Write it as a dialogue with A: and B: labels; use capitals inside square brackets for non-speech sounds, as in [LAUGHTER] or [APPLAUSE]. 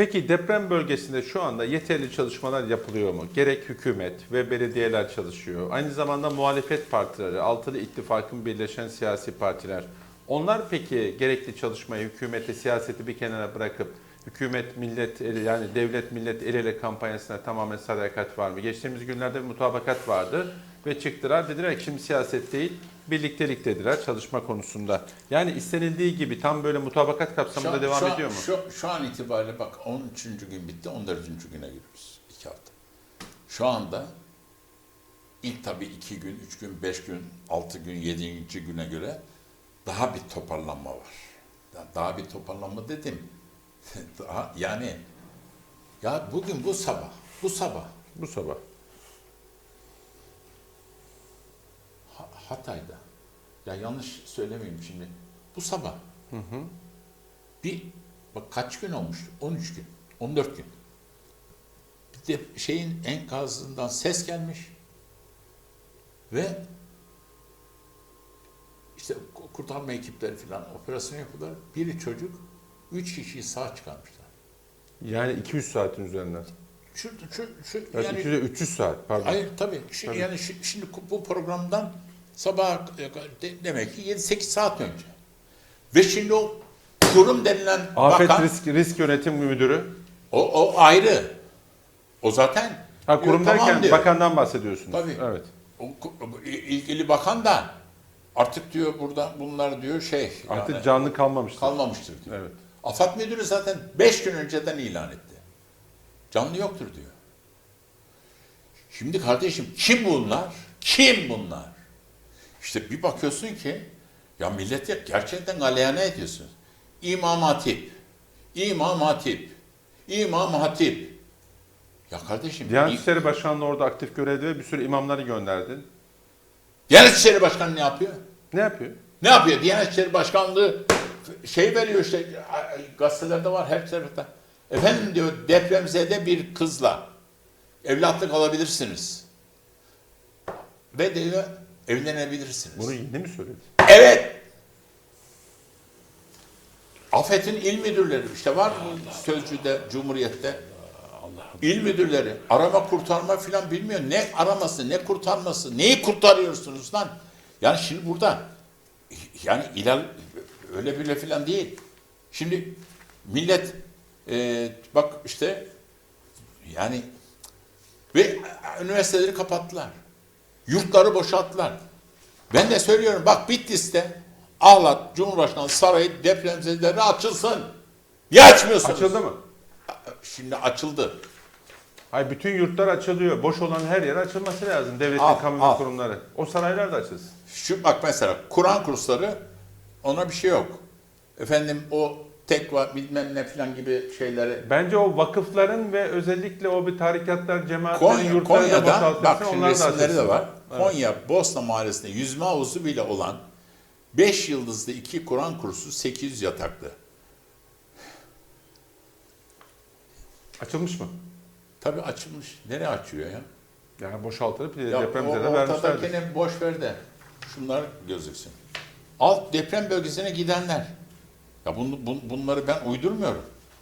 A: Peki deprem bölgesinde şu anda yeterli çalışmalar yapılıyor mu? Gerek hükümet ve belediyeler çalışıyor. Aynı zamanda muhalefet partileri, altılı ittifakın birleşen siyasi partiler. Onlar peki gerekli çalışmayı, hükümete, siyaseti bir kenara bırakıp hükümet, millet, yani devlet, millet el ele kampanyasına tamamen sadakat var mı? Geçtiğimiz günlerde bir mutabakat vardı ve çıktılar dediler ki şimdi siyaset değil, birliktelik dediler çalışma konusunda. Yani istenildiği gibi tam böyle mutabakat kapsamında
B: an-
A: devam
B: şu
A: ediyor mu?
B: Şu, şu an itibariyle bak 13. gün bitti, 14. güne giriyoruz. 2 hafta. Şu anda ilk tabii 2 gün, 3 gün, 5 gün, 6 gün, 7. güne göre daha bir toparlanma var. Daha bir toparlanma dedim. [LAUGHS] daha, yani ya bugün bu sabah, bu sabah
A: Bu sabah.
B: Ha- Hatay'da. Ya yanlış söylemeyeyim şimdi. Bu sabah. Bir bak kaç gün olmuştu? 13 gün. 14 gün. Bir de şeyin enkazından ses gelmiş. Ve işte ku- kurtarma ekipleri falan operasyon yapıyorlar. Biri çocuk, üç kişiyi sağ çıkarmışlar.
A: Yani 200 saatin üzerinden.
B: Şu, şu, şu
A: Evet,
B: yani
A: 200 300 saat pardon.
B: Hayır tabii. Şu,
A: Tabii.
B: Yani şu- şimdi bu programdan sabah de- demek ki 7-8 saat önce. Ve şimdi o kurum denilen
A: Afet
B: bakan,
A: risk risk yönetim müdürü.
B: o, o ayrı. O zaten
A: Ha kurum
B: diyor,
A: derken
B: tamam diyor.
A: bakandan bahsediyorsunuz.
B: Tabii.
A: Evet.
B: O, ilgili bakan da artık diyor burada bunlar diyor şey
A: Artık
B: yani
A: canlı kalmamıştır.
B: kalmamıştır diyor.
A: Evet.
B: AFAD müdürü zaten 5 gün önceden ilan etti. Canlı yoktur diyor. Şimdi kardeşim kim bunlar? Kim bunlar? İşte bir bakıyorsun ki ya milleti gerçekten galeyana ediyorsun. İmam Hatip, İmam Hatip, İmam Hatip. Ya kardeşim
A: Diyanet İşleri Başkanlığı orada aktif görevde ve bir sürü imamları gönderdin.
B: Diyanet İşleri Başkanı ne yapıyor?
A: Ne yapıyor?
B: Ne yapıyor? Diyanet İşleri Başkanlığı şey veriyor işte gazetelerde var her tarafta. Efendim diyor depremzede bir kızla evlatlık alabilirsiniz. Ve diyor evlenebilirsiniz.
A: Bunu yeni mi söyledi?
B: Evet. Afet'in il müdürleri işte var mı sözcüde Cumhuriyet'te? İl müdürleri arama kurtarma filan bilmiyor. Ne araması ne kurtarması neyi kurtarıyorsunuz lan? Yani şimdi burada yani ilal öyle bile filan değil. Şimdi millet e, bak işte yani ve üniversiteleri kapattılar. Yurtları boşalttılar. Ben de söylüyorum bak Bitlis'te Ahlat Cumhurbaşkanı Sarayı depremzedeleri açılsın. Niye açmıyorsunuz?
A: Açıldı mı?
B: Şimdi açıldı.
A: Hayır bütün yurtlar açılıyor. Boş olan her yer açılması lazım. Devletin
B: Al,
A: kamu
B: al.
A: kurumları. O saraylar da açılsın.
B: Şu bak mesela Kur'an kursları ona bir şey yok. Efendim o tekva bilmem ne falan gibi şeyleri
A: Bence o vakıfların ve özellikle o bir tarikatlar, cemaatlerin
B: Konya,
A: yurtları da
B: Konya'da
A: boşaltılsın.
B: bak şimdi
A: da
B: resimleri de var.
A: Evet.
B: Konya Bosna Mahallesi'nde yüzme havuzu bile olan 5 yıldızlı iki Kur'an kursu 800 yataklı.
A: Açılmış mı?
B: Tabii açılmış. Nereye açıyor ya?
A: Yani boşaltılıp
B: Ya
A: depremize de vermişlerdir.
B: ortadakini boş ver de şunlar gözüksün. Alt deprem bölgesine gidenler. Ya bunu, bun- bunları ben uydurmuyorum.